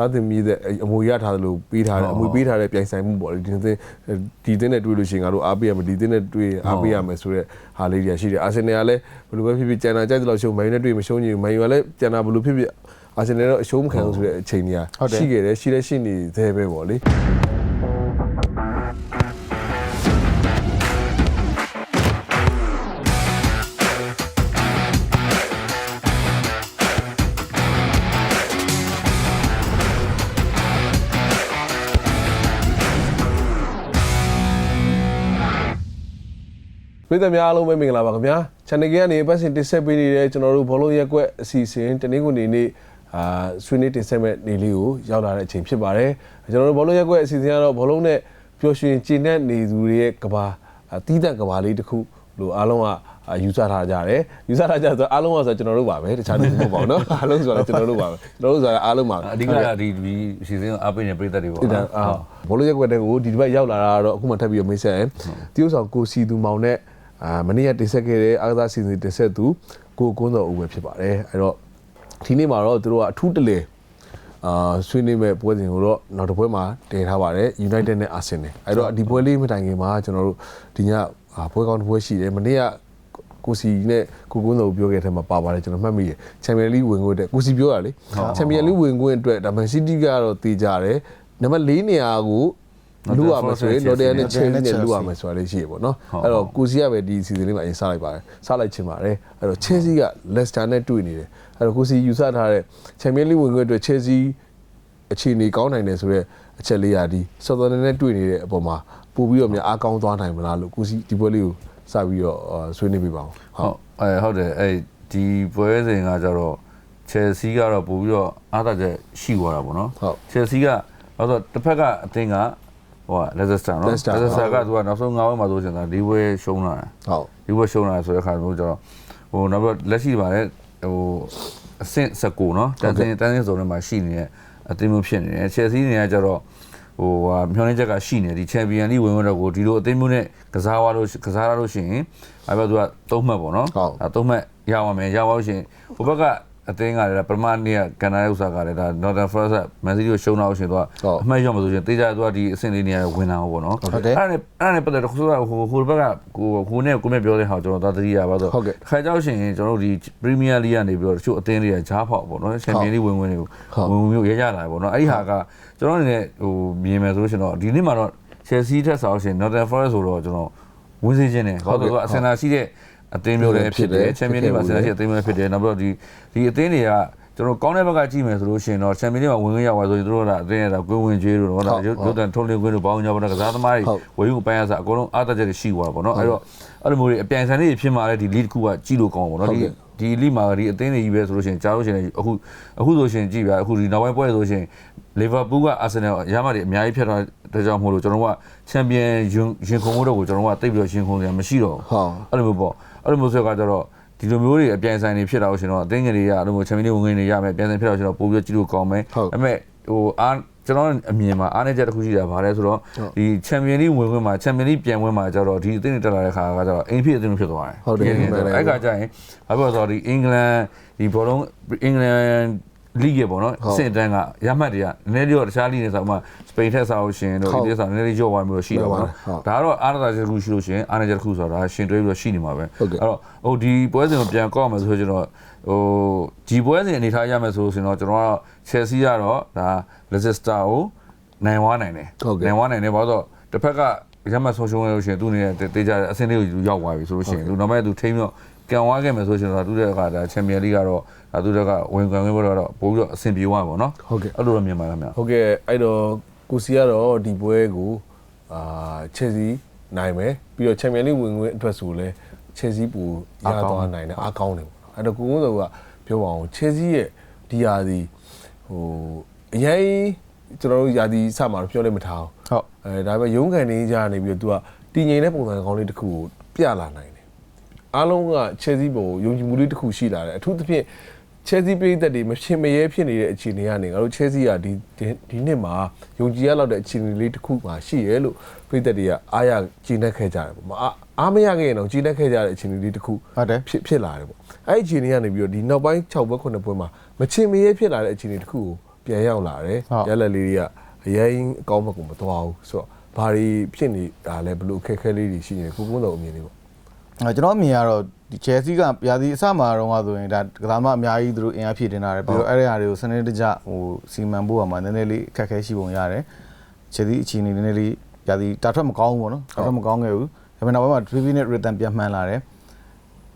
သားတင်မြည်တဲ့အမွေရထားသလိုပေးထားတယ်အမွေပေးထားတဲ့ပြိုင်ဆိုင်မှုပေါ့လေဒီသင်းဒီသင်းနဲ့တွေ့လို့ရှိရင်ငါတို့အားပေးရမယ်ဒီသင်းနဲ့တွေ့အားပေးရမယ်ဆိုတဲ့ဟာလေးတွေရှိတယ်အာဆင်နယ်ကလည်းဘယ်လိုပဲဖြစ်ဖြစ်ကျန်တာကြိုက်သလောက်ရှုံးမန်ယူနဲ့တွေ့မရှုံးချင်ဘူးမန်ယူကလည်းကျန်တာဘယ်လိုဖြစ်ဖြစ်အာဆင်နယ်တော့အရှုံးမခံဘူးဆိုတဲ့အချိန်ကြီးရှိခဲ့တယ်ရှိတဲ့ရှိနေသေးပဲပေါ့လေ ပြည်သက်များအားလုံးပဲမင်္ဂလာပါခင်ဗျာ channel ကနေပတ်စင်တင်ဆက်ပေးနေတဲ့ကျွန်တော်တို့ဘောလုံးရက်ကွက်အစီအစဉ်တနင်္ဂနွေနေ့အာဆွေးနွေးတင်ဆက်မဲ့နေ့လေးကိုရောက်လာတဲ့အချိန်ဖြစ်ပါတယ်ကျွန်တော်တို့ဘောလုံးရက်ကွက်အစီအစဉ်ကတော့ဘောလုံးနဲ့ပျော်ရွှင်ကျဉ်တဲ့နေသူတွေရဲ့ကဘာတီးတဲ့ကဘာလေးတစ်ခုလို့အားလုံးကယူဆထားကြတယ်ယူဆထားကြဆိုအားလုံးကဆိုကျွန်တော်တို့ပါပဲတခြားသူမဟုတ်ပါဘူးเนาะအားလုံးဆိုတော့ကျွန်တော်တို့ပါပဲကျွန်တော်တို့ဆိုတာအားလုံးပါပဲ အဓိကဒီဒီစီစဉ်အပိနဲ့ပြည်သက်တွေပေါ့ ဒီဒါအာဘောလုံးရက်ကွက်တဲ့ကိုဒီတစ်ပတ်ရောက်လာတာကတော့အခုမှထပ်ပြီးတော့မိတ်ဆက်ရင်တရုတ်ဆောင်ကိုစီသူမောင်နဲ့ အာမနေ့ကတင်ဆက်ခဲ့တဲ့အားကစားစီစဉ်တင်ဆက်သူကိုကုန်းတော်ဦးပဲဖြစ်ပါတယ်အဲ့တော့ဒီနေ့မှာတော့သူတို့ကအထူးတလေအာဆွေးနွေးမဲ့ပွဲစဉ်ကိုတော့နောက်တစ်ပွဲမှာတည်ထားပါတယ် United နဲ့ Arsenal အဲ့တော့ဒီပွဲလေးမတိုင်ခင်မှာကျွန်တော်တို့ဒီညအာပွဲကောင်းတစ်ပွဲရှိတယ်မနေ့ကကိုစီနဲ့ကိုကုန်းတော်ပြောခဲ့တဲ့မှာပါပါတယ်ကျွန်တော်မှတ်မိတယ်ချန်ပီယံလိဝင်ခွင့်အတွက်ကိုစီပြောတာလေချန်ပီယံလိဝင်ခွင့်အတွက်ဒါမန်စီးတီးကတော့တည်ကြတယ်နံပါတ်၄နေရာကို လူရမယ်ဆိုရင်လော်ဒန်နဲ့ချယ်ဆီနဲ့လူရမယ်ဆိုတာလေးရှိရပေါ့နော်အဲ့တော့ကိုစီကပဲဒီစီဇန်လေးမှာအရင်စလိုက်ပါတယ်စလိုက်ချင်ပါတယ်အဲ့တော့ချယ်ဆီကလက်စတာနဲ့တွေ့နေတယ်အဲ့တော့ကိုစီယူဆထားတဲ့ချန်ပီယံလိဝင်ခွင့်အတွက်ချယ်ဆီအခြေအနေကောင်းနိုင်တယ်ဆိုတော့အချက်လေးရာဒီဆော်သန်နဲ့တွေ့နေတဲ့အပေါ်မှာပို့ပြီးတော့များအားကောင်းသွားနိုင်မလားလို့ကိုစီဒီပွဲလေးကိုစပြီးတော့ဆွေးနွေးပြပါအောင်ဟုတ်အဲဟုတ်တယ်အဲဒီပွဲစဉ်ကကြတော့ချယ်ဆီကတော့ပို့ပြီးတော့အားသာချက်ရှိသွားတာပေါ့နော်ဟုတ်ချယ်ဆီကဘာလို့တစ်ဖက်ကအသင်းက ဟိုကလက်စတာနော် Leicester လက်စတာကသူကနောက်ဆုံး9ဝက်မှာဆိုရှင်တာဒီပွဲရှုံးလာတယ်ဟုတ်ဒီပွဲရှုံးလာတယ်ဆိုတဲ့အခါမျိုးကျတော့ဟိုနောက်ပြီးလက်ရှိပါလေဟိုအဆင့်19နော်တန်စင်တန်စင်ဇုံထဲမှာရှိနေတဲ့အသင်းမျိုးဖြစ်နေတယ်ချယ်ဆီနေကကြတော့ဟိုဟာမျောနေချက်ကရှိနေဒီချန်ပီယံလိဝင်ဝင်တော့ကိုဒီလိုအသင်းမျိုးနဲ့ကစားရလို့ကစားရလို့ရှိရင်အဲ့ဘက်သူကသုံးမှတ်ပေါ့နော်ဟုတ်အဲသုံးမှတ်ရပါမယ်ရပါလို့ရှိရင်ဟိုဘက်က အသင်းကလည်းပထမနေ့ကကန်နာရဲ့ဥစ္စာကလည်းဒါ Northern Forest မန်စီးတီးကိုရှုံးတော့ရှင်သူကအမှတ်ရမှာဆိုရှင်တေးကြသူကဒီအဆင့်လေးနေရာဝင်လာပေါ့နော်ဟုတ်တယ်အဲ့ဒါနဲ့အဲ့ဒါနဲ့ပတ်သက်တော့ဆိုတော့ဟိုဟိုဘက်ကကိုဟိုနဲ့ကိုမြပြောတဲ့ဟာကိုကျွန်တော်သာသတိရပါတော့ဟုတ်ကဲ့ခါကြောက်ရှင်ကျွန်တော်တို့ဒီ Premier League ကနေပြီးတော့တချို့အသင်းတွေကဂျားဖောက်ပေါ့နော် Champions League ဝင်ဝင်တွေကိုဟုတ်ဝင်ဝင်မျိုးရရလာပေါ့နော်အဲ့ဒီဟာကကျွန်တော်အနေနဲ့ဟိုမြင်မယ်ဆိုလို့ရှင်တော့ဒီနေ့မှာတော့ Chelsea ထက်ဆောက်ရှင် Northern Forest ဆိုတော့ကျွန်တော်ဝင်စေခြင်းတယ်ဘာလို့လဲဆိုတော့အစင်နာရှိတဲ့ အသင်းမျိုးတွေဖြစ်တယ် Champions League မှာအစင်နာရှိတဲ့အသင်းမျိုးတွေဖြစ်တယ်နောက်ပြီးတော့ဒီဒီအသင်းတွေကကျွန်တော်ကောင်းတဲ့ဘက်ကကြည့်မယ်ဆိုလို့ရှိရင်တော့ Champions League မှာဝင်ခွင့်ရပါဆိုရင်တို့ကအသင်းရတာကွင်းဝင်ကျွေးတို့တော့ဒါရုပ်တန်ထုံးလင်းခွင့်တို့ဘောင်းကြောင်းတော့ကစားသမားတွေဝယ်ယူပန်းရစားအကုန်လုံးအားတက်ချက်တွေရှိသွားတာပေါ့နော်အဲ့တော့အဲ့လိုမျိုးတွေအပြိုင်ဆိုင်လေးဖြစ်မှာလေဒီ league တစ်ခုကကြည့်လို့ကောင်းပါပေါ့နော်ဒီဒီ league မှာဒီအသင်းတွေကြီးပဲဆိုလို့ရှိရင်ကြားလို့ရှိရင်အခုအခုဆိုရှင်ကြည့်ပြအခုဒီနောက်ပိုင်းပွဲဆိုရှင်လီဗာပူးကအာဆင်နယ်ရမတွေအများကြီးဖြတ်သွားတဲ့ကြောင့်မို့လို့ကျွန်တော်တို့ကချန်ပီယံရင်ခုန်မှုတော့ကိုကျွန်တော်တို့ကတိတ်ပြီးတော့ရင်ခုန်ရမရှိတော့ဟုတ်အဲ့လိုမျိုးပေါ့ အဲ့လိုမျိုးဆိုတော့ကြတော့ဒီလိုမျိုးတွေအပြိုင်ဆိုင်တွေဖြစ်တာလို့ရှင်တော့အသင်းငယ်တွေကအဲ့လိုမျိုးချန်ပီယံဝင်ငွေတွေရမယ်အပြိုင်ဆိုင်ဖြစ်တော့ရှင်တော့ပို့ပြီးကြည့်လို့ကောင်းမယ်ဟုတ်ဒါပေမဲ့ဟိုအားကျွန်တော်အမြင်မှာအားနည်းချက်တစ်ခုရှိတာဗါလဲဆိုတော့ဒီချန်ပီယံလိဝင်ခွင့်မှာချန်ပီယံလိပြန်ဝင်မှာကျတော့ဒီအသင်းတွေတက်လာတဲ့ခါကကျတော့အိမ်ဖြစ်အသင်းဖြစ်သွားတယ်ဟုတ်တယ်ဒီနေ့အဲ့ကကြရင်ဘာဖြစ်လို့လဲဆိုတော့ဒီအင်္ဂလန်ဒီဘောလုံးအင်္ဂလန် လိဂ်ပေါ့နော်ဟုတ်အဆင့်အတန်းကရမှတ်တွေကနည်းနည်းလေးတော့တခြားလိဂ်တွေဆိုမှစပိန်ထက်ဆောက်ရှင်တို့ဟုတ်ဒီဆောက်နည်းနည်းလေးရော့သွားမျိုးရှိတော့ပါဟုတ်တော့ဒါကတော့အားရတာချက်တစ်ခုရှိလို့ရှရင်အားရချက်တစ်ခုဆိုတာဒါရှင်တွဲပြီးတော့ရှိနေမှာပဲဟုတ်ကဲ့အဲ့တော့ဟိုဒီပွဲစဉ်ကိုပြန်ကောက်အောင်မယ်ဆိုကျွန်တော်ဟိုဒီပွဲစဉ်အနေထားရမယ်ဆိုရင်တော့ကျွန်တော်က Chelsea ကတော့ဒါ Leicester ကိုနိုင်ဝါနိုင်တယ်ဟုတ်ကဲ့နိုင်ဝါနိုင်တယ်ဘာလို့လဲဆိုတော့တစ်ဖက်ကရမှတ်ဆုံးရှုံးရလို့ရှိရင်သူ့အနေနဲ့တေးကြတဲ့အဆင့်လေးကိုရောက်သွားပြီဆိုလို့ရှိရင်သူနောက်မဲ့သူထိန်းပြီးတော့ကန်ဝါခဲ့မယ်ဆိုရှင်တော့သူတဲ့ကဒါချန်ပီယံလိကတော့ဒါ သူတဲ့ကဝင်ကန်ဝင်ဘတော့ပို့ပြီးတော့အဆင်ပြေသွားပါတော့ဟုတ်ကဲ့အဲ့လိုတော့မြင်ပါလားခင်ဗျာဟုတ်ကဲ့အဲ့တော့ကိုစီကတော့ဒီပွဲကိုအာချက်စီနိုင်မယ်ပြီးတော့ချန်ပီယံလိဝင်ခွင့်အတွက်ဆိုလဲချက်စီပူရသွားနိုင်တယ်အားကောင်းတယ်ပေါ့နော်အဲ့တော့ကိုကုန်းစောကပြောပါအောင်ချက်စီရဲ့ဒီယာဒီဟိုအရင်ကျွန်တော်တို့ယာဒီစမှာတော့ပြောလဲမထားအောင်ဟုတ်အဲဒါပေမဲ့ရုံးကန်နေကြနေပြီးတော့ तू ကတည်ငြိမ်တဲ့ပုံစံကောင်းလေးတစ်ခုကိုပြလာနိုင်တယ်အားလုံးကချက်စီပေါ်ကိုယုံကြည်မှုလေးတစ်ခုရှိလာတယ်အထူးသဖြင့် ချက်စီပြည်သက်တွေမရှင်မရဲဖြစ်နေတဲ့အခြေအနေကနေငါတို့ချက်စီကဒီဒီဒီနှစ်မှာယုံကြည်ရလောက်တဲ့အခြေအနေလေးတစ်ခုမှရှိရဲလို့ပြည်သက်တွေကအားရကြည်နက်ခဲ့ကြတယ်ပေါ့မအားအားမရခဲ့ရင်တော့ကြည်နက်ခဲ့ကြတဲ့အခြေအနေလေးတစ်ခုဟုတ်တယ်ဖြစ်ဖြစ်လာတယ်ပေါ့အဲ့ဒီအခြေအနေကနေပြီးတော့ဒီနောက်ပိုင်း6ဘွဲ9ဘွဲမှာမချင်မရဲဖြစ်လာတဲ့အခြေအနေတစ်ခုကိုပြန်ရောက်လာတယ်ဟုတ်ရလက်လေးတွေကအရင်အကောင်းဘက်ကိုမသွားဘူးဆိုတော့ဘာတွေဖြစ်နေတာလဲဘယ်လိုအခက်အခဲလေးတွေရှိနေလဲကိုကုန်းတော်အမြင်လေးပေါ့အဲ ကျွန်တော်အမြင်ကတော့ဒီ Chelsea ကရာသီအစမှာတော့ကဆိုရင်ဒါကစားမအများကြီးသူတို့အင်အားဖြည့်တင်တာတယ်ပြီးတော့အဲ့ဒီအရာတွေကိုစနစ်တကျဟိုစီမံဖို့ကမှနည်းနည်းလေးအခက်အခဲရှိပုံရတယ် Chelsea အချိန်နေနည်းနည်းလေးရာသီတာထွက်မကောင်းဘူးပေါ့နော်တာထွက်မကောင်းခဲ့ဘူးဒါပေမဲ့နောက်ပိုင်းမှာ Trivi နဲ့ Rhythm ပြန်မှန်လာတယ်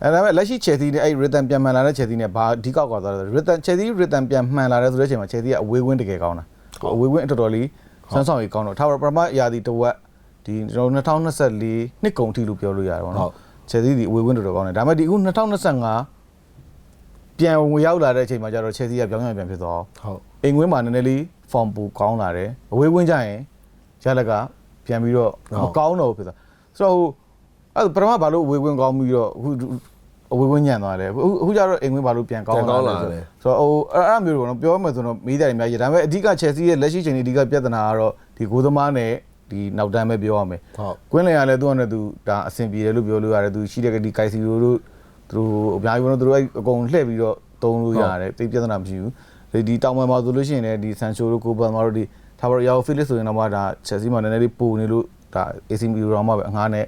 အဲ့ဒါပေမဲ့လက်ရှိ Chelsea နဲ့အဲ့ Rhythm ပြန်မှန်လာတဲ့ Chelsea နဲ့ဘာအဓိကောက်ကွာသွားလဲ Rhythm Chelsea Rhythm ပြန်မှန်လာတယ်ဆိုတဲ့အချိန်မှာ Chelsea ကအဝေးဝင်းတကယ်ကောင်းတာအဝေးဝင်းအတော်တော်လေးဆွမ်းဆောင်ရေးကောင်းတော့ထားပါပထမရာသီတစ်ဝက်ဒီကျွန်တော်2024နှစ်ကုန်ထိလို့ပြောလို့ရတယ်ပေါ့နော် ချယ်ဆီဒီအဝေးဝင်းတော်တော်ကောင်းတယ်ဒါပေမဲ့ဒီအခု2025ပြန်ဝင်ရောက်လာတဲ့အချိန်မှာကျတော့ချယ်ဆီကပြောင်းပြန်ပြန်ဖြစ်သွားဟုတ်အိမ်ဝင်းမှာနည်းနည်းလေး form ပူကောင်းလာတယ်အဝေးဝင်းကျရင်ရလက်ကပြန်ပြီးတော့မကောင်းတော့ဘူးဖြစ်သွားဆိုတော့ဟိုအဲ့ပထမဘာလို့အဝေးဝင်းကောင်းပြီးတော့အခုအဝေးဝင်းညံ့သွားလဲအခုအခုကျတော့အိမ်ဝင်းဘာလို့ပြန်ကောင်းလာလဲဆိုတော့ဟိုအဲ့အဲ့မျိုးတော့ပြောမှဆိုတော့မေးကြတယ်အများကြီးဒါပေမဲ့အဓိကချယ်ဆီရဲ့လက်ရှိချိန်ဒီအဓိကပြဿနာကတော့ဒီဂိုးသမားနဲ့ ဒီနောက်တန်းပဲပြောရမယ်ဟုတ်ကွင်းလင်ရလဲသူကလည်းသူဒါအဆင်ပြေတယ်လို့ပြောလို့ရတယ်သူရှိတဲ့ကဒီကိုက်စီရိုတို့သူတို့အများကြီးဘောနော်သူတို့အဲ့အကုန်လှည့်ပြီးတော့တုံးလို့ရတယ်တိတ်ပြဿနာမရှိဘူးဒီဒီတောင်ပန်မှာဆိုလို့ရှိရင်လည်းဒီဆန်ချိုတို့ကိုပန်မာတို့ဒီထားပါတော့ရောဖိလစ်ဆိုရင်တော့မှဒါချက်စီမှာနည်းနည်းလေးပူနေလို့ဒါ AC Milan မှာပဲအငှားနဲ့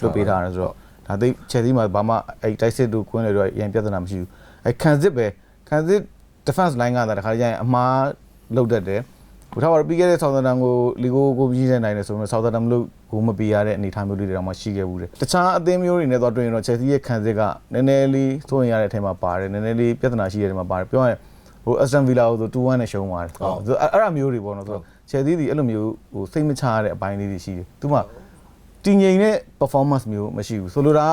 လွတ်ပေးထားတယ်ဆိုတော့ဒါသိချက်စီမှာဘာမှအဲ့တိုက်စစ်တို့ကွင်းလေတော့ရန်ပြဿနာမရှိဘူးအဲ့ခံစစ်ပဲခံစစ် defense line ကတခါကျရင်အမားလောက်တတ်တယ် ဘုရားဘာပြီးခဲ့တဲ့ Southampton ကိုလီဂိုကိုကြီးတဲ့နိုင်တယ်ဆိုတော့ Southampton လို့ကိုမပေးရတဲ့အနေအထားမျိုးလေးတွေတော့မှရှိခဲ့ဘူးတယ်တခြားအသင်းမျိုးတွေနဲ့တော့တွေ့ရင်တော့ Chelsea ရဲ့ခံစစ်ကနည်းနည်းလေးစိုးရင်ရတဲ့အထက်မှာပါတယ်နည်းနည်းလေးပြဿနာရှိတဲ့အထက်မှာပါတယ်ပြောရရင်ဟို Aston Villa ကိုဆို2-1နဲ့ရှုံးသွားတယ်ဟုတ်အဲ့အဲ့ဒါမျိုးတွေပေါ့နော်ဆိုတော့ Chelsea ဒီအဲ့လိုမျိုးဟိုစိတ်မချရတဲ့အပိုင်းလေးတွေရှိတယ်သူမှတည်ငြိမ်တဲ့ performance မျိုးမရှိဘူးဆိုလိုတာက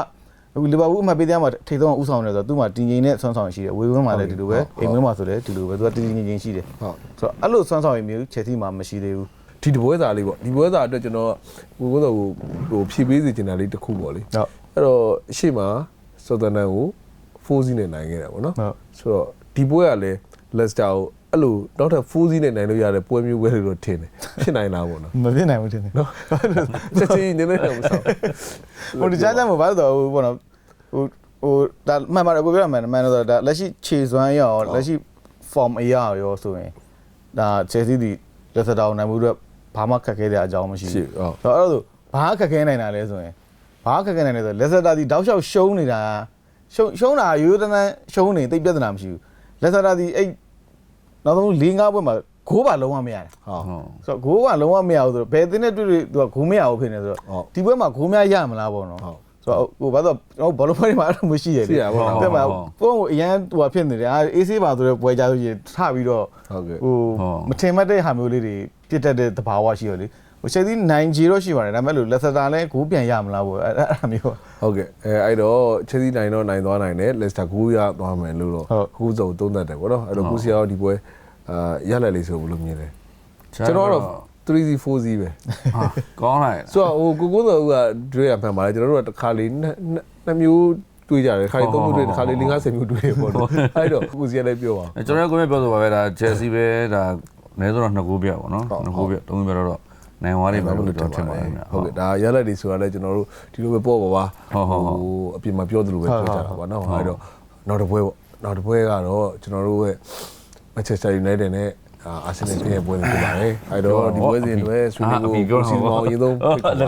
အခုလီဗာပူးအမှတ်ပေးတဲ့မှာထိပ်ဆုံးကဥဆောင်နေဆိုတော့သူမှတည်ငြိမ်တဲ့ဆွမ်းဆောင်ရှိတယ်ဝေဝင်းမှာလည်းဒီလိုပဲအိမ်ဝင်းမှာဆိုလည်းဒီလိုပဲသူကတည်ငြိမ်ငြိမ်ရှိတယ်ဟုတ်ဆိုတော့အဲ့လိုဆွမ်းဆောင်ရည်မျိုး Chelsea မှာမရှိသေးဘူးဒီတပွဲစာလေးပေါ့ဒီပွဲစာအတွက်ကျွန်တော်ကိုကုန်းတော်ကိုဟိုဖြည့်ပေးစီချင်တာလေးတစ်ခုပေါ့လေဟုတ်အဲ့တော့အရှိမဆော်တန်တန်ကို4စီးနဲ့နိုင်ခဲ့တာပေါ့နော်ဟုတ်ဆိုတော့ဒီပွဲကလည်းလက်စတာကို အဲ့လိုနောက်ထပ်4စီးနဲ့နိုင်လို့ရတဲ့ပွဲမျိုးပဲလို့တော့ထင်တယ်ဖြစ်နိုင်လားပေါ့နော်မဖြစ်နိုင်ဘူးထင်တယ်နော်ချက်ချင်းနည်းနည်းတော့မဆောက်ဟိုဒီကြားကြားမှာဘာလို့တော့ဟိုပေါ့နော်ဟိုဟိုဒါမှန်ပါတယ်ကိုပြောရမှန်တယ်မှန်တယ်ဆိုတော့ဒါလက်ရှိခြေစွမ်းရောလက်ရှိ form အရာရောဆိုရင်ဒါ Chelsea ဒီလက်စတာကိုနိုင်မှုတော့ဘာမှခက်ခဲတဲ့အကြောင်းမရှိရှိဘူးဟုတ်ဆိုတော့အဲ့လိုဘာခက်ခဲနိုင်တာလဲဆိုရင်ဘာခက်ခဲနိုင်လဲဆိုလက်စတာဒီတောက်လျှောက်ရှုံးနေတာရှုံးရှုံးတာရိုးတန်းတန်းရှုံးနေတိတ်ပြဿနာမရှိဘူးလက်စတာဒီအဲ့ နောက်ဆုံး၄၅ပွဲမှာဂိုးပါလုံးဝမရတယ်ဟုတ်ဟုတ်ဆိုတော့ဂိုးကလုံးဝမရဘူးဆိုတော့ဘယ်တင်းနဲ့တွေ့တွေ့သူကဂိုးမရဘူးဖြစ်နေဆိုတော့ဟုတ်ဒီပွဲမှာဂိုးများရမလားပေါ့နော်ဟုတ်ဆိုတော့ဟိုဘာလို့ကျွန်တော်ဘောလုံးပွဲတွေမှာအဲ့လိုမရှိရရှိရပါတော့တဲ့မှာပုံကိုအရန်ဟိုဖြစ်နေတယ်အာအေးဆေးပါဆိုတော့ပွဲကြလို့ရှိရင်ထပြီးတော့ဟုတ်ကဲ့ဟိုမထင်မှတ်တဲ့ဟာမျိုးလေးတွေပြစ်တတ်တဲ့သဘာဝရှိရလေဟိုချက်သီးနိုင်ဂျီတော့ရှိပါတယ်ဒါပေမဲ့လို့လက်စတာလည်းဂိုးပြန်ရမလားပေါ့အဲ့အဲ့ဒါမျိုးဟုတ်ကဲ့အဲအဲ့တော့ချက်စီနိုင်တော့နိုင်သွားနိုင်တယ်လက်စတာ9ရသွားမယ်လို့တော့ဟုတ်ခုစုံသုံးသက်တယ်ဗောနော်အဲ့တော့ခုစီရောဒီပွဲ အာရလက်လေးဆိုဘယ်လိုမြင်လဲကျွန်ကျွန်တော်တော်တော့တော့ 3C 4C ပဲဟာကောင်းလိုက်ဆိုတော့ဟိုကိုကိုတော်ကတွေ့ရမှန်ပါလေကျွန်တော်တို့ကတစ်ခါလေးနှစ်နှစ်နှစ်မျိုးတွေ့ကြတယ်တစ်ခါလေးသုံးမျိုးတွေ့တစ်ခါလေး50မျိုးတွေ့ရပေါ့နော်အဲ့တော့ကိုစီကလည်းပြောပါအဲကျွန်တော်ကိုယ်ပြောဆိုပါပဲဒါ Chelsea ပဲဒါနည်းဆိုတော့နှစ်ကိုပြပေါ့နော်ဟုတ်နှစ်ကိုပြသုံးကိုပြတော့နိုင်သွားလိမ့်မယ်လို့ကျွန်တော်ထင်ပါတယ်ခင်ဗျာဟုတ်ကဲ့ဒါရလက်တွေဆိုတာလည်းကျွန်တော်တို့ဒီလိုပဲပေါ့ပါပါဟုတ်ဟုတ်ဟုတ်ဟိုအပြင်မှာပြောသလိုပဲပြောကြတာပါနော်အဲ့တော့နောက်တစ်ပွဲပေါ့နောက်တစ်ပွဲကတော့ကျွန်တော်တို့ရဲ့ Manchester United နဲ့အာဆင်နယ်ရဲ့ပွဲတွေဖြစ်ပါတယ်အဲ့တော့ဒီပွဲစဉ်တွေဆွေးနွေးဖို့ကိုစီမောင်အရင်ဆုံးဖိတ်ခေါ်ပါတယ်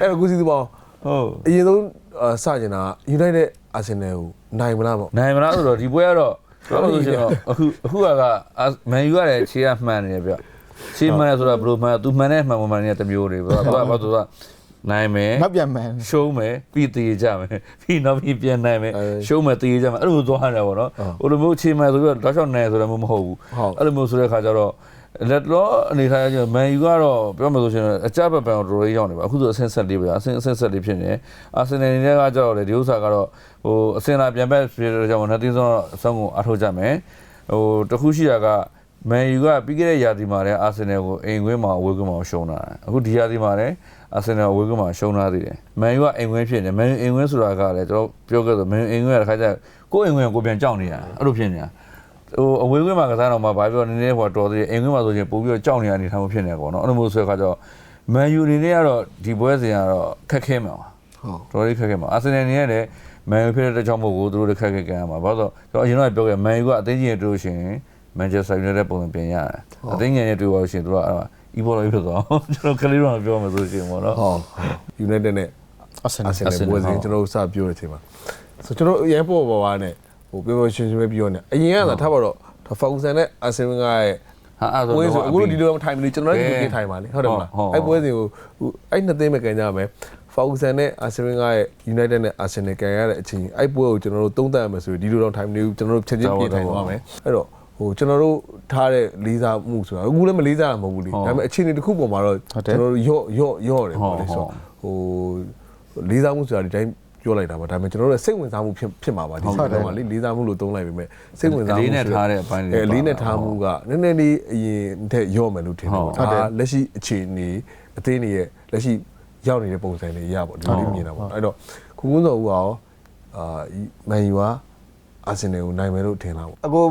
အဲ့တော့ကိုစီမောင်ဟုတ်အရင်ဆုံးအာစကျင်တာ United Arsenal ကိုနိုင်မလားပေါ့နိုင်မလားဆိုတော့ဒီပွဲကတော့ပြောလို့ရှိရင်တော့အခုအခုကမန်ယူကလည်းခြေကမှန်နေတယ်ဗျခြေမှန်တယ်ဆိုတာဘယ်လိုမှန်သူမှန်တဲ့မှန်မှန်နေတဲ့တစ်မျိုးတွေဗျသူကဘာသူက နိုင်မယ်မပြန်မှန်ရှုံးမယ်ပြီးတည်ကြမယ်ပြီးနောက်ပြီးပြန်နိုင်မယ်ရှုံးမယ်တည်ကြမယ်အဲ့လိုသွားတယ်ပေါ့နော်ဟိုလိုမျိုးချိန်မှဆိုပြီးတော့တောက်လျှောက်နိုင်ဆိုတော့မဟုတ်ဘူးအဲ့လိုမျိုးဆိုတဲ့ခါကျတော့လက်တော့အနေထားကျမန်ယူကတော့ပြောမှဆိုရှင်အကြပ်ပပံကိုတော်တော်ရောက်နေပါအခုဆိုအဆင့်ဆက်လေးပဲအဆင့်အဆင့်ဆက်လေးဖြစ်နေအာဆင်နယ်နေကကျတော့လေဒီဥစ္စာကတော့ဟိုအဆင့်လာပြန်ပဲဖြစ်တဲ့ကြောင့်နှစ်သိန်းဆုံးအဆုံးကိုအထောက်ကြမယ်ဟိုတခုရှိတာက မန်ယူကပြီးခဲ့တဲ့ရာသီမှာလည်းအာဆင်နယ်ကိုအိမ်ခွင်းမှာအဝေးခွင်းမှာရှုံးတာအခုဒီရာသီမှာလည်းအာဆင်နယ်အဝေးခွင်းမှာရှုံးထားသေးတယ်မန်ယူကအိမ်ခွင်းဖြစ်နေမန်ယူအိမ်ခွင်းဆိုတာကလည်းကျွန်တော်ပြောခဲ့ဆိုမန်ယူအိမ်ခွင်းကတစ်ခါကျကိုယ့်အိမ်ခွင်းကိုပြန်ကြောက်နေရအဲ့လိုဖြစ်နေတာဟိုအဝေးခွင်းမှာကစားတော့မှဘာပြောနည်းနည်းဟိုတော်သေးတယ်အိမ်ခွင်းမှာဆိုရင်ပို့ပြီးတော့ကြောက်နေရအနေထားမျိုးဖြစ်နေကောနော်အဲ့လိုမျိုးဆိုတဲ့ခါကျတော့မန်ယူအနေနဲ့ကတော့ဒီပွဲစဉ်ကတော့ခက်ခဲမှာပါဟုတ်တော်တော်လေးခက်ခဲမှာအာဆင်နယ်အနေနဲ့လည်းမမန်ယူဖြစ်တဲ့ကြောင့်မို့ကိုသူတို့တစ်ခက်ခက်ကန်ရမှာဘာလို့ဆိုတော့ကျွန်တော်အရင်တော့ပြောခဲ့မန်ယူကအသိဉာဏ်တွေ့လို့ရှိရင် မန်ချက်စတာယူနိုက်တက်ပုံစံပြင်ရတယ်အသိဉာဏ်နဲ့တွေ့ပါလို့ရှိရင်သူကအဲ့ဒါအီဘော်လိုဖြစ်သွားကျွန်တော်ကလေးတော့ပြောမှာဆိုရှင်ပေါ့နော်ဟော United နဲ့ Arsenal Arsenal Arsenal ပွဲစဉ်ဟုတ်ကျွန်တော်တို့စပြောတဲ့အချိန်မှာဆိုကျွန်တော်အရင်ပေါ်ပေါ်ပါနဲ့ဟိုပြောပြောရှင်းရှင်းပဲပြောနေအရင်ကထားပါတော့ Ferguson နဲ့ Arsenal ကရဲ့ဟာအဲ့ဒါပွဲဆိုဆိုအခုဒီလိုထိုင်မလို့ကျွန်တော်လည်းဒီလိုထိုင်ပါလေဟုတ်တယ်မလားဟုတ်ဟုတ်အဲ့ပွဲစဉ်ကိုဟိုအဲ့နှစ်သိန်းပဲကန်ကြမယ် Ferguson နဲ့ Arsenal ကရဲ့ United နဲ့ Arsenal ကန်ရတဲ့အချိန်အဲ့ပွဲကိုကျွန်တော်တို့သုံးသပ်ရမယ်ဆိုရင်ဒီလိုတော့ထိုင်မလို့ကျွန်တော်တို့ချက်ချင်းပြင်ထိုင်သွားမယ်အဲ့တော့ ဟိုကျွန်တော်တို့ထားတဲ့လေးစားမှုဆိုတာအခုလည်းမလေးစားတာမဟုတ်ဘူးလေဒါပေမဲ့အခြေအနေတစ်ခုပေါ်မှာတော့ကျွန်တော်တို့ရော့ရော့ရော့တယ်ပေါ့လေဆိုတော့ဟိုလေးစားမှုဆိုတာဒီတိုင်းပြောလိုက်တာပါဒါပေမဲ့ကျွန်တော်တို့စိတ်ဝင်စားမှုဖြစ်ဖြစ်မှာပါဒီစိတ်တော့လေလေးစားမှုလို့သုံးလိုက်ပေမဲ့စိတ်ဝင်စားမှုလေးနဲ့ထားတဲ့အပိုင်းတွေအဲလေးနဲ့ထားမှုကနည်းနည်းလေးအရင်ထက်ရော့မယ်လို့ထင်တယ်ဟုတ်ပေါ့ဒါလက်ရှိအခြေအနေအသေးနေရဲ့လက်ရှိရောက်နေတဲ့ပုံစံတွေရပေါ့ဒီလိုလေးမြင်တာပေါ့အဲ့တော့ခုကုန်းစော်ဦးကရောအာမန်ယူက အာဆင်နယ်ကိုနိုင်မယ်လို့ထင်တာပေါ့ အကို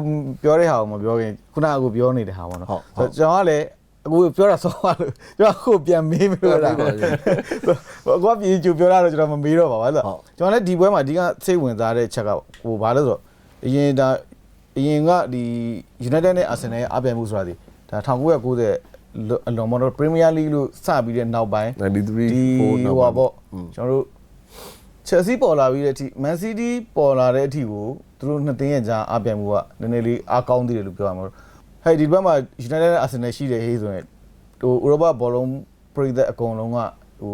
ပြောတဲ့ဟာကိုမပြောခင်ခုနကအကိုပြောနေတဲ့ဟာပေါ့နော်ဟုတ် ဆိုတော့ကျွန်တော်ကလည်းအကိုပြောတာစောပါလို့ကျွန်တော်အခုပြန်မေးမလို့လားဟုတ်ပါဘူးအကိုကပြည်ကျူပြောတာတော့ကျွန်တော်မမေးတော့ပါဘူးဆိုဟုတ်တော့ကျွန်တော်လည်းဒီပွဲမှာအဓိကစိတ်ဝင်စားတဲ့ချက်ကဟိုဘာလဲဆိုတော့အရင်ဒါအရင်ကဒီ United နဲ့ Arsenal ရဲ့အပြိုင်မှုဆိုတာဒီဒါ1990အလွန်မော်တော် Premier League လို့စပြီးတဲ့နောက်ပိုင်း 93ဒီ4နောက်ဟိုပါပါပေါ့ကျွန်တော်တို့ Chelsea ပေါ်လာပြီးတဲ့အထိ Man City ပေါ်လာတဲ့အထိကို သူတို့နှစ်တင်းရဲ့ကြားအပြိုင်မှုကနည်းနည်းလေးအားကောင်းသေးတယ်လို့ပြောရမှာလို့ဟဲ့ဒီဘက်မှာ United နဲ့ Arsenal ရှိတယ်ဟေးဆိုရင်ဟိုဥရောပဘောလုံးပြည်သက်အကုန်လုံးကဟို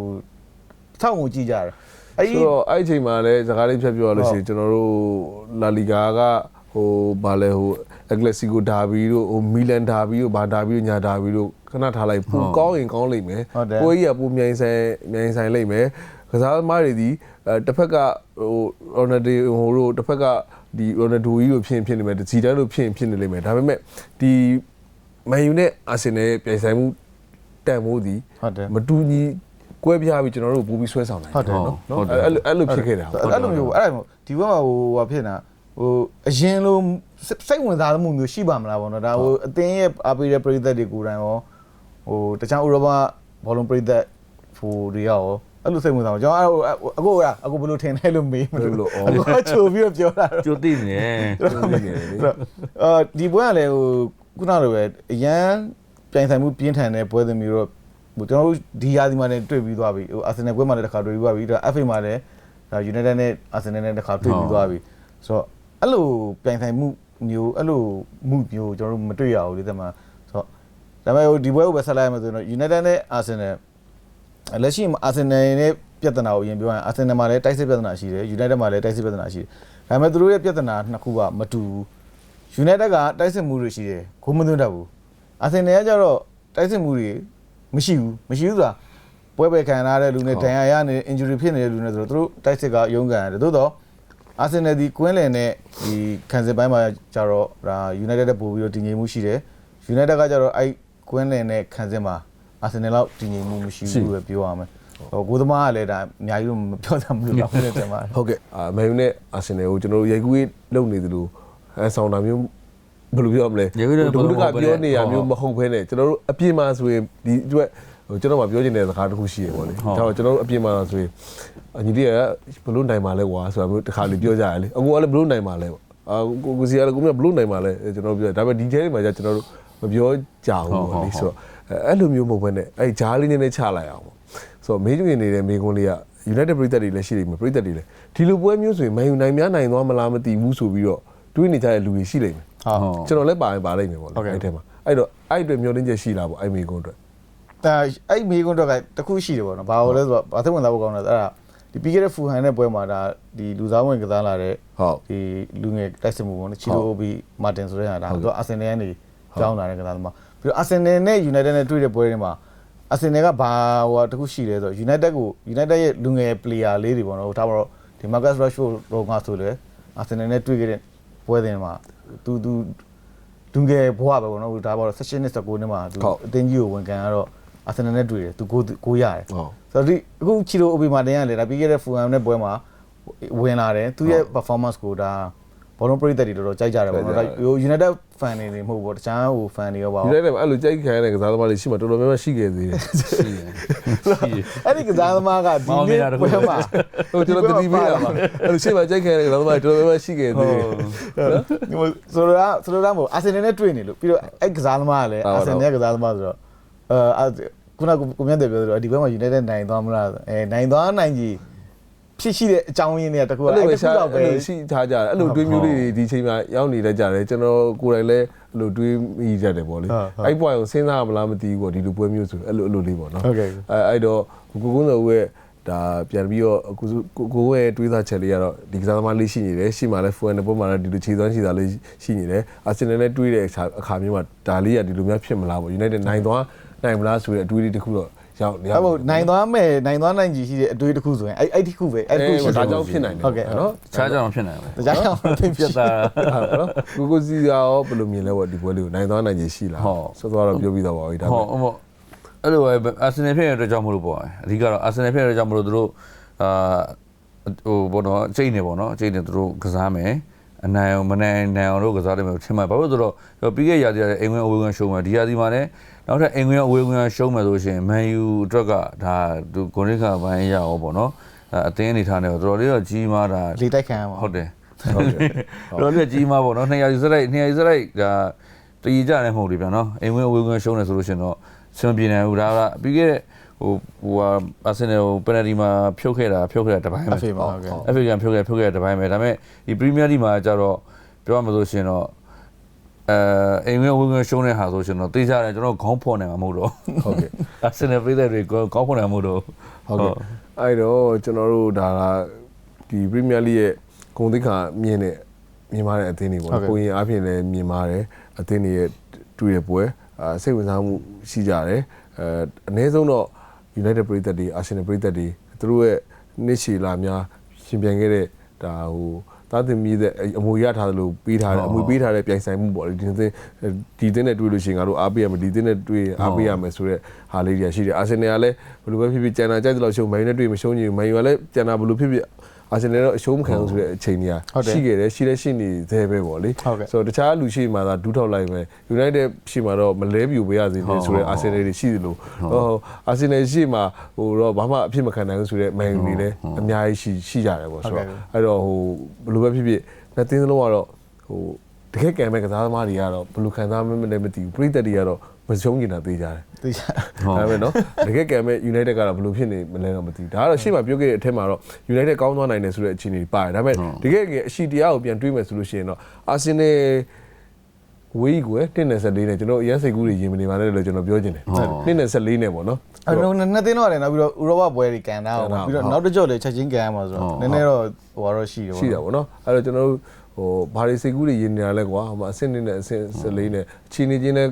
စောင့်ကိုကြည့်ကြတယ်အဲ့ဒီဆိုတော့အဲ့ဒီအချိန်မှာလည်းစကားလေးဖြတ်ပြောရလို့ရှိရင်ကျွန်တော်တို့လာလီဂါကဟိုဘာလဲဟိုအဂလက်စီကိုဒါဘီတို့ဟိုမီလန်ဒါဘီတို့ဘာဒါဘီတို့ညာဒါဘီတို့ခဏထားလိုက်ပူကောင်းရင်ကောင်းလိမ့်မယ်ဟုတ်တယ်ပွဲကြီးကပူမြိုင်ဆိုင်မြိုင်ဆိုင်လိမ့်မယ်ကစားသမားတွေဒီအဲတစ်ဖက်ကဟိုရိုနယ်ဒိဟိုတို့တစ်ဖက်က ဒီရိုနယ်ဒိုကြီးတို့ဖြစ်ရင်ဖြစ်နေမယ်ဇီဒန်တို့ဖြစ်ရင်ဖြစ်နေလိမ့်မယ်ဒါပေမဲ့ဒီမန်ယူနဲ့အာဆင်နယ်ရဲ့ပြိုင်ဆိုင်မှုတန်ဖိုးဒီဟုတ်တယ်မတူညီကွဲပြားပြီးကျွန်တော်တို့ပို့ပြီးဆွဲဆောင်နိုင်ဟုတ်တယ်နော်ဟုတ်တယ်အဲ့လိုအဲ့လိုဖြစ်ခဲ့တာဟုတ်အဲ့လိုမျိုးအဲ့ဒါမျိုးဒီဘက်မှာဟိုဟာဖြစ်နေတာဟိုအရင်လိုစိတ်ဝင်စားမှုမျိုးရှိပါမလားဗောနော်ဒါဟိုအသင်းရဲ့အားပေးတဲ့ပြည်သက်တွေကိုယ်တိုင်ရောဟိုတခြားဥရောပဘောလုံးပြည်သက်ဟိုတွေရော အဲ့လိုစိတ်ဝင်စားအောင်ကျွန်တော်အဲ့အကိုကအကိုဘယ်လိုထင်လဲလို့မေးမလို့အကိုချိုပြီးတော့ပြောတာတော့ကြိုသိနေတယ်အာဒီပွဲကလည်းဟိုခုနလိုပဲအရန်ပြိုင်ဆိုင်မှုပြင်းထန်တဲ့ပွဲသမီးတော့ဟိုကျွန်တော်တို့ဒီရာဒီမှာလည်းတွေ့ပြီးသွားပြီဟိုအာဆင်နယ်ပွဲမှာလည်းတစ်ခါတွေ့ပြီးသွားပြီဒါ FA မှာလည်းဒါ United နဲ့ Arsenal နဲ့တစ်ခါတွေ့ပြီးသွားပြီဆိုတော့အဲ့လိုပြိုင်ဆိုင်မှုမျိုးအဲ့လိုမှုမျိုးကျွန်တော်တို့မတွေ့ရဘူးလေတဲ့မှာဆိုတော့ဒါပေမဲ့ဟိုဒီပွဲကိုပဲဆက်လိုက်ရမယ်ဆိုရင်တော့ United နဲ့ Arsenal လက်ရှိမှာ Arsenal နဲ့ပြဿနာကိုအရင်ပြောရရင် Arsenal မှာလည်းတိုက်စစ်ပြဿနာရှိတယ် United မှာလည်းတိုက်စစ်ပြဿနာရှိတယ်ဒါပေမဲ့သူတို့ရဲ့ပြဿနာနှစ်ခုကမတူဘူး United ကတိုက်စစ်မှုတွေရှိတယ်ဂိုးမသွင်းတတ်ဘူး Arsenal ကကျတော့တိုက်စစ်မှုတွေမရှိဘူးမရှိဘူးဆိုတာပွဲပဲခံရတဲ့လူနဲ့ဒဏ်ရာရနေတဲ့ injury ဖြစ်နေတဲ့လူနဲ့ဆိုတော့သူတို့တိုက်စစ်ကရုန်းကန်ရတယ်သို့တော့ Arsenal ဒီကွင်းလင်နဲ့ဒီခံစစ်ပိုင်းမှာကျတော့ဒါ United တက်ပို့ပြီးတော့တည်ငြိမ်မှုရှိတယ် United ကကျတော့အဲ့ကွင်းလင်နဲ့ခံစစ်မှာ Arsenal လောက်တည်ငြိမ်မှုမရှိဘူးလို့ပဲပြောရမယ်ဟိုကိုသမားကလည်းဒါအများကြီးတော့မပြောသမှုလို့တော့ဖြစ်တယ်မှာဟုတ်ကဲ့အာမန်ယူနဲ့အာဆင်နယ်ကိုကျွန်တော်တို့ရိုက်ကူးရေးလုပ်နေသလိုအဲဆောင်တာမျိုးဘယ်လိုပြောရမလဲရိုက်ကူးတဲ့ဒုက္ခဘယ်လိုပြောနေရဟုတ်မျိုးမဟုတ်ဘဲနဲ့ကျွန်တော်တို့အပြင်မှာဆိုရင်ဒီအတွက်ဟိုကျွန်တော်မှပြောချင်တဲ့စကားတစ်ခုရှိရပေါ့လေဟုတ်ဒါတော့ကျွန်တော်တို့အပြင်မှာဆိုရင်အညီလေးကဘယ်လိုနိုင်မှာလဲကွာဆိုတာမျိုးတစ်ခါလေပြောကြရလေအကူကလည်းဘယ်လိုနိုင်မှာလဲပေါ့အာကိုကိုစီကလည်းကိုမြဘယ်လိုနိုင်မှာလဲကျွန်တော်တို့ပြောဒါပေမဲ့ဒီထဲမှာကျကျွန်တော်တို့မပြောကြဘူးပေါ့လေဆိုတော့ အဲ့လိုမျိုးမဟုတ်ဘဲနဲ့အဲ့ဂျားလေးနည်းနည်းချလိုက်အောင်ပေါ့ဆိုတော့မေးကျွင်နေတဲ့မေကွန်းလေးက United ပြည်သက်တွေလည်းရှိနေမှာပြည်သက်တွေလည်းဒီလိုပွဲမျိုးဆိုရင်မန်ယူနိုင်များနိုင်သွားမလားမသိဘူးဆိုပြီးတော့တွေးနေကြတဲ့လူတွေရှိလိမ့်မယ်ဟုတ်ကျွန်တော်လည်းပါရင်ပါလိမ့်မယ်ပေါ့လေဟုတ်ကဲ့အဲ့ထဲမှာအဲ့တော့အဲ့အတွက်မျောလင်းချက်ရှိလာပေါ့အဲ့မေကွန်းအတွက်ဒါအဲ့မေကွန်းတော့ကတခုရှိတယ်ပေါ့နော်ဘာလို့လဲဆိုတော့ဘာသိဝင်သားဖို့ကောင်းလဲအဲ့ဒါဒီပြီးခဲ့တဲ့ဖူဟန်တဲ့ပွဲမှာဒါဒီလူစားဝင်ကစားလာတဲ့ဟုတ်ဒီလူငယ်တိုက်စစ်မှုပေါ့နော်ချီလိုဘီမာတင်ဆိုတဲ့ဟာဒါသူအာဆင်နယ်ကနေကြောင်းလာတဲ့ကစားသမား ပြီးတော့အာဆင်နယ်နဲ့ United နဲ့တွေ့တဲ့ပွဲတွေမှာအာဆင်နယ်ကဘာဟိုတခုရှိလဲဆိုတော့ United ကို United ရဲ့လူငယ် player လေးတွေပေါ့နော်ဒါမှတော့ဒီ Marcus Rashford တော့ငါဆိုလေအာဆင်နယ်နဲ့တွေ့ခဲ့တဲ့ပွဲတွေမှာသူသူလူငယ်ဘဝပဲပေါ့နော်ဒါပါတော့16နှစ်19နှစ်မှာသူအသင်းကြီးကိုဝန်ခံရတော့အာဆင်နယ်နဲ့တွေ့တယ်သူကိုကိုရတယ်ဟုတ်ဆိုတော့ဒီအခုချီလိုအိုဘီမာတင်ကလည်းဒါပြီးခဲ့တဲ့ဖူဟမ်နဲ့ပွဲမှာဝင်လာတယ်သူရဲ့ performance ကိုဒါဟ ဘောလုံးပရိသတ်တွေတော်တော်ကြိုက်ကြတယ်ပေါ့နော်ဒါဟို United fan တွေနေမဟုတ်ဘူးပေါ့တခြားဟို fan တွေရောပါယူနိုက်တက်မှာအဲ့လိုကြိုက်ခံရတဲ့ကစားသမားတွေရှိမှတော်တော်များများရှိခဲ့သေးတယ်ရှိတယ်ရှိတယ်အဲ့ဒီကစားသမားကဒီနေ့ပွဲမှာဟိုကျွန်တော်တတိပေးရပါအဲ့လိုရှိမှကြိုက်ခံရတဲ့ကစားသမားတွေတော်တော်များများရှိခဲ့သေးတယ်ဟိုဆိုတော့ဆိုတော့မို့အာဆင်နယ်နဲ့တွေ့နေလို့ပြီးတော့အဲ့ကစားသမားကလည်းအာဆင်နယ်ကစားသမားဆိုတော့အဲခုနကကိုမြတ်တယ်ပြောသလိုဒီဘက်မှာ United နိုင်သွားမလားအဲနိုင်သွားနိုင်ကြီး ဖြစ်ရှိတဲ့အကြောင်းရင်းတွေကတခုကအဲ့အဲ့လိုတပဲခုရှာတော့ပဲအဲ့လိုရှိထားကြတယ်အဲ့လိုတွေးမျိုးလေးတွေဒီချိန်မှာရောက်နေတတ်ကြတယ်ကျွန်တော်ကိုယ်တိုင်လည်းအဲ့လိုတွေးမိတတ်တယ်ပေါ့လေအဲ့ပွိုင်ကိုစဉ်းစားမလားမသိဘူးပေါ့ဒီလိုပွဲမျိုးဆိုအဲ့လိုအဲ့လိုလေးပေါ့နော်ဟုတ်ကဲ့အဲအဲ့တော့ကိုကုန်းစောဦးရဲ့ဒါပြန်ပြီးတော့အခုကိုကိုရဲ့တွေးစားချက်လေးကတော့ဒီကစားသမားလေးရှိနေတယ်ရှိမှလည်းဖူအန်တဲ့ပုံမှာလည်းဒီလိုခြေသွမ်းခြေသားလေးရှိနေတယ်အာဆင်နယ်နဲ့တွေးတဲ့အခါအခါမျိုးမှာဒါလေးကဒီလိုမျိုးဖြစ်မလားပေါ့ United နိုင်သွားနိုင်မလားဆိုတဲ့အတွေးလေးတစ်ခုတော့ရော က်နေအဲ့မို့နိုင်သွားမယ်နိုင်သွားနိုင်ကြီးရှိတဲ့အတွေးတစ်ခုဆိုရင်အဲ့အဲ့ဒီခုပဲအဲ့ဒီခုရှိဒါကြောင့်ဖြစ်နိုင်တယ်ဟုတ်ကဲ့နော်ခြားကြအောင်ဖြစ်နိုင်တယ်ဒါကြောင့်သိပြပြတ်သားဟုတ်နော်ကိုကိုစီရောဘယ်လိုမြင်လဲပေါ့ဒီပွဲလေးကိုနိုင်သွားနိုင်ခြင်းရှိလားဟုတ်စောစောတော့ပြောပြီးတော့ပါပြီဒါပေဟောမဲ့ဟောအဲ့လိုပဲအာဆင်နယ်ဖြစ်ရတဲ့အတွက်ကြောင့်မလို့ပေါ့အဓိကတော့အာဆင်နယ်ဖြစ်ရတဲ့ကြောင့်မလို့သူတို့အာဟိုဘောတော့အချိန်နေပေါ့နော်အချိန်နေသူတို့ကစားမယ် အနိုင်အောင်မနိုင်နိုင်အောင်တို့ကစားတယ်မျိုးထင်မှာဘာလို့ဆိုတော့ပြီးခဲ့ရာသီကအိမ်ဝင်အဝေးဝင်ရှုံးမယ်ဒီရာသီမှာလည်းနောက်ထပ်အိမ်ဝင်အဝေးဝင်ရှုံးမယ်ဆိုရှင်မန်ယူအတွက်ကဒါသူဂွန်ရစ်ခဘိုင်းရအောင်ပေါ့နော်အသင်းအနေထားနေတော့တော်တော်လေးတော့ကြီးမားတာလေတိုက်ခံရမှာဟုတ်တယ်ဟုတ်တယ်တော်တော်လေးကြီးမားပေါ့နော်200ယူစရိုက်200ယူစရိုက်ဒါတည်ကြတယ်မဟုတ်လေဗျာနော်အိမ်ဝင်အဝေးဝင်ရှုံးတယ်ဆိုလို့ရှင်တော့စံပြေနေဘူးဒါကပြီးခဲ့တဲ့ ဟိုဟိုအာဆင်နယ်ကိုပယ်နတီမှာဖြုတ်ခဲ့တာဖြုတ်ခဲ့တာတစ်ပိုင်းပဲအဖေမှာဟုတ်ကဲ့အဖေကန်ဖြုတ်ခဲ့ဖြုတ်ခဲ့တဲ့တစ်ပိုင်းပဲဒါပေမဲ့ဒီပရီးမီးယားလိမှာကျတော့ပြောရမလို့ရှင်တော့အဲအိမ်ဝင်အဝေးဝင်ရှုံးတဲ့ဟာဆိုရှင်တော့တေးကြတယ်ကျွန်တော်ခေါင်းဖော်နေမှာမဟုတ်တော့ဟုတ်ကဲ့အာဆင်နယ်ပြည်သက်တွေခေါင်းဖော်နေမှာမဟုတ်တော့ဟုတ်ကဲ့အဲ့တော့ကျွန်တော်တို့ဒါကဒီပရီးမီးယားလိရဲ့ဂုဏ်သိက္ခာမြင့်တဲ့မြင်မာတဲ့အသင်းတွေပေါ့ကိုရင်အားဖြင့်လည်းမြင်မာတယ်အသင်းတွေရဲ့တွေ့ရပွဲအာစိတ်ဝင်စားမှုရှိကြတယ်အဲအနည်းဆုံးတော့ United ပြည်သက်တွေ Arsenal ပြည်သက်တွေသူတို့ရဲ့နှစ်ရှည်လာများရှင်ပြန်ခဲ့တဲ့ဒါဟိုသားတင်မြည်တဲ့အမွေရထားတယ်လို့ပေးထားတယ်အမွေပေးထားတဲ့ပြိုင်ဆိုင်မှုပေါ့လေဒီသင်းဒီသင်းနဲ့တွေ့လို့ရှိရင်ငါတို့အားပေးရမယ်ဒီသင်းနဲ့တွေ့အားပေးရမယ်ဆိုတော့ဟာလေးတွေရှိတယ်အာဆင်နယ်ကလည်းဘယ်လိုပဲဖြစ်ဖြစ်ကျန်တာကြိုက်တယ်လို့ရှုံးမန်ယူနဲ့တွေ့မရှုံးရင်မန်ယူကလည်းကျန်တာဘယ်လိုဖြစ်ဖြစ် အာဆင်နယ်တော့အရှုံးမခံဘူးဆိုတဲ့အချိန်ကြီးရှိခဲ့တယ်ရှိလဲရှိနေသေးပဲပေါ့လေဆိုတော့တခြားလူရှိမှသာဒူးထောက်လိုက်မယ် United ရှိမှတော့မလဲပြူပေးရစေနဲ့ဆိုတော့အာဆင်နယ်တွေရှိသလိုဟိုအာဆင်နယ်ရှိမှဟိုတော့ဘာမှအဖြစ်မခံနိုင်ဘူးဆိုတော့မန်ယူတွေလည်းအများကြီးရှိရှိကြတယ်ပေါ့ဆိုတော့အဲ့တော့ဟိုဘယ်လိုပဲဖြစ်ဖြစ်နှစ်သင်းလုံးကတော့ဟိုတကယ်ကံမဲ့ကစားသမားတွေကတော့ဘယ်လိုခံစားမှမလဲမသိဘူးပရိသတ်တွေကတော့ မစုံကျင်တာသေးကြတယ်သေချာဒါပေမဲ့နော်တကယ်ကံမဲ့ United ကတော့ဘယ်လိုဖြစ်နေမလဲတော့မသိဘူးဒါကတော့ရှေ့မှာပြောခဲ့တဲ့အထက်မှာတော့ United ကောင်းသွားနိုင်တယ်ဆိုတဲ့အခြေအနေတွေပါတယ်ဒါပေမဲ့တကယ်ကအရှိတရားကိုပြန်တွေးမယ်ဆိုလို့ရှိရင်တော့ Arsenal ဝေးကွယ်1.14နဲ့ကျွန်တော်အရက်စိတ်ကူးတွေရင်မနေပါနဲ့လို့ကျွန်တော်ပြောချင်တယ်1.14နဲ့ပေါ့နော်အဲ့တော့နှစ်သင်းတော့လည်းနောက်ပြီးတော့ဥရောပပွဲတွေကန်တာပေါ့ပြီးတော့နောက်တစ်ကြော့လည်းချက်ချင်းကန်ရမှာဆိုတော့နည်းနည်းတော့ဟိုကတော့ရှိတယ်ပေါ့ရှိတာပေါ့နော်အဲ့တော့ကျွန်တော်တို့ ဟိုဘာတွေစိတ်ကူးတွေရင်နေတာလဲကွာဟိုမှာအဆင့်1နဲ့အဆင့်14နဲ့ချီနေချင်းနဲ့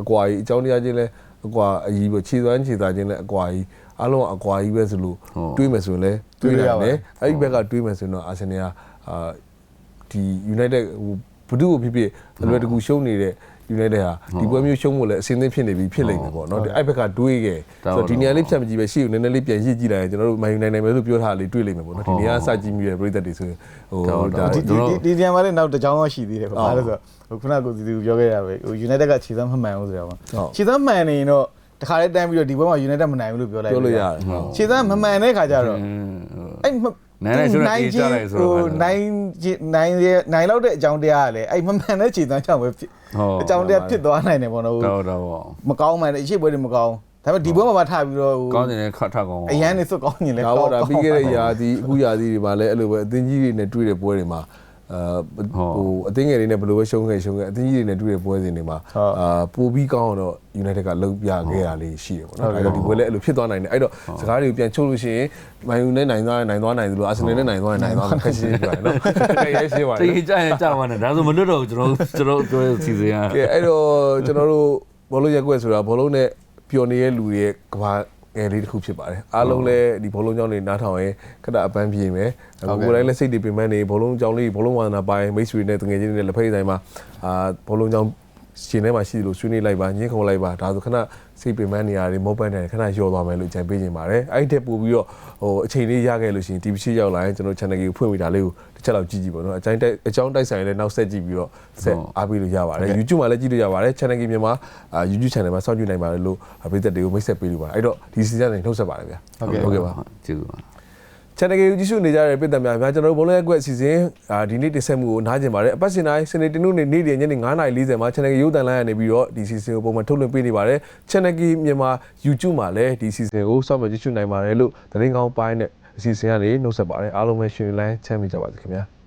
အကွာကြီးအကြောင်းတရားချင်းလဲအကွာအကြီးပေါ့ခြေသွမ်းခြေသားချင်းလဲအကွာကြီးအားလုံးအကွာကြီးပဲဆိုလို့တွေးမယ်ဆိုရင်လဲတွေးနိုင်တယ်အဲ့ဒီဘက်ကတွေးမယ်ဆိုရင်တော့အာဆင်နယ်ကအာဒီ United ဟိုဘုဒ္ဓကိုဖြစ်ဖြစ်အလွယ်တကူရှုံးနေတဲ့ United ဟာဒီပွဲမျိုးရှုံးဖို့လည်းအစင်းသင်းဖြစ်နေပြီဖြစ်လိမ့်မယ်ပေါ့နော်အဲ့ဘက်ကတွေးခဲ့ဆိုတော့ဒီနေရာလေးဖြတ်မကြည့်ပဲရှေ့ကိုနည်းနည်းလေးပြန်ရစ်ကြည့်လိုက်ရင်ကျွန်တော်တို့ Man United နိုင်မယ်လို့ပြောထားလေးတွေးလိမ့်မယ်ပေါ့နော်ဒီနေရာစကြည့်မိတဲ့ပရိသတ်တွေဆိုရင်ဟိုဒါဒီဒီဒီဒီမှာလည်းနောက်တစ်ကြောင်းတော့ရှိသေးတယ်ပေါ့ဘာလို့ဆိုတော့ခုနကကိုစီစီပြောခဲ့ရပဲဟို United ကခြေစမ်းမမှန်ဘူးဆိုတော့ခြေစမ်းမှန်နေရင်တော့တခါလေးတန်းပြီးတော့ဒီဘက်မှာ United မနိုင်ဘူးလို့ပြောလိုက်ပြောလို့ရတယ်ဟုတ်ခြေစမ်းမမှန်တဲ့ခါကျတော့အဲ့ နိုင်တယ်ဆိုတော့အေးကြလိုက်ဆိုတော့ဟိုနိုင်နိုင်နိုင်လောက်တဲ့အကြောင်းတရားကလည်းအဲ့မမှန်တဲ့ခြေစမ်းကြောင့်ပဲဖြစ်အကြောင်းတရားဖြစ်သွားနိုင်တယ်ပေါ့နော်တော့တော့မကောင်းမှန်တဲ့အရှိပွဲတွေမကောင်းဒါပေမဲ့ဒီဘက်မှာပါထပြီးတော့ဟိုကောင်းတယ်ခတ်ထကောင်းအရန်နေစွတ်ကောင်းနေလဲဒါပေါ့ဒါပြီးခဲ့တဲ့ຢာဒီအခုຢာဒီတွေမှာလည်းအဲ့လိုပဲအသင်းကြီးတွေနဲ့တွေ့တဲ့ပွဲတွေမှာအာ ဟိုအသင်းငယ်တွေနဲ့ဘယ်လိုပဲရှုံးခဲ့ရှုံးခဲ့အသင်းကြီးတွေနဲ့တွေ့တဲ့ပွဲစဉ်တွေမှာအာပိုပြီးကောင်းအောင်တော့ United ကလုပ်ပြခဲ့တာလေးရှိတယ်ပေါ့နော်အဲ့တော့ဒီပွဲလည်းအဲ့လိုဖြစ်သွားနိုင်တယ်အဲ့တော့စကားတွေကိုပြန်ချုပ်လို့ရှိရင် Man U နဲ့နိုင်သွားရင်နိုင်သွားနိုင်သလို Arsenal နဲ့နိုင်သွားရင်နိုင်သွားမှာခက်ရှင်းပြရတယ်နော်ခက်ရဲရှင်းပါတတေယ်းကြရင်ကြာမှန်းတယ်ဒါဆိုမလွတ်တော့ကျွန်တော်ကျွန်တော်ပြောစီစဉ်ရကဲအဲ့တော့ကျွန်တော်တို့ဘောလုံးရက်ကွက်ဆိုတာဘောလုံးနဲ့ပျော်နေတဲ့လူတွေကဘာ ငယ်လေးတစ်ခုဖြစ်ပါတယ်အားလုံးလည်းဒီဘောလုံးကြောင်းတွေနားထောင်ရင်ခက်တာအပန်းပြေမယ်အခုကိုယ်တိုင်းလည်းစိတ်တွေပင်ပန်းနေဘောလုံးကြောင်းလေးဘောလုံးဝါသနာပိုင်းမိတ်ဆွေနဲ့တငယ်ချင်းတွေနဲ့လက်ဖက်ဆိုင်မှာအာဘောလုံးကြောင်း ရှင်ထဲမှာရှိလို့ဆွေးနွေးလိုက်ပါညှင်းခုန်လိုက်ပါဒါဆိုခဏစိတ်ပင်ပန်းနေရတယ်မောပန်းနေတယ်ခဏလျော့သွားမယ်လို့ကြံပေးနေပါတယ်အဲ့ဒီတက်ပို့ပြီးတော့ဟိုအချိန်လေးရခဲ့လို့ရှိရင် TV ရှိရောက်လာရင်ကျွန်တော် channel ကြီးကိုဖွင့်မိတာလေးကိုတစ်ချက်လောက်ကြည့်ကြည့်ပါတော့အကြောင်းတိုက်အကြောင်းတိုက်ဆိုင်လည်းနောက်ဆက်ကြည့်ပြီးတော့ဆက်အားပေးလို့ရပါတယ် YouTube မှာလည်းကြည့်လို့ရပါတယ် channel ကြီးမြန်မာအာ YouTube channel မှာစောင့်ကြည့်နိုင်ပါတယ်လို့ပရိသတ်တွေကိုမိတ်ဆက်ပေးလို့ပါအဲ့တော့ဒီ season နဲ့နှုတ်ဆက်ပါတယ်ဗျာဟုတ်ကဲ့ဟုတ်ကဲ့ပါကျေးဇူးပါ channel ကိုကြည့်ရှုနေကြတဲ့ပြည်သက်များများကျွန်တော်တို့ဘုံလဲအကွက်အစီအစဉ်အာဒီနေ့တင်ဆက်မှုကိုနားကျင်ပါတယ်အပတ်စဉ်တိုင်းစနေတင်နုနေ့နေ့လည်ညနေ9:40မှာ channel ရုပ်သံလိုင်းရနေပြီးတော့ဒီ season ကိုပုံမှန်ထုတ်လွှင့်ပေးနေပါတယ် channel ကြီးမြန်မာ YouTube မှာလည်းဒီ season ကိုစောင့်မျှော်ကြည့်ရှုနိုင်ပါတယ်လို့သတင်းကောင်းပိုင်းနဲ့အစီအစဉ်ကနေနှုတ်ဆက်ပါတယ်အားလုံးပဲရှင်လန်းချမ်းမြေ့ကြပါစေခင်ဗျာ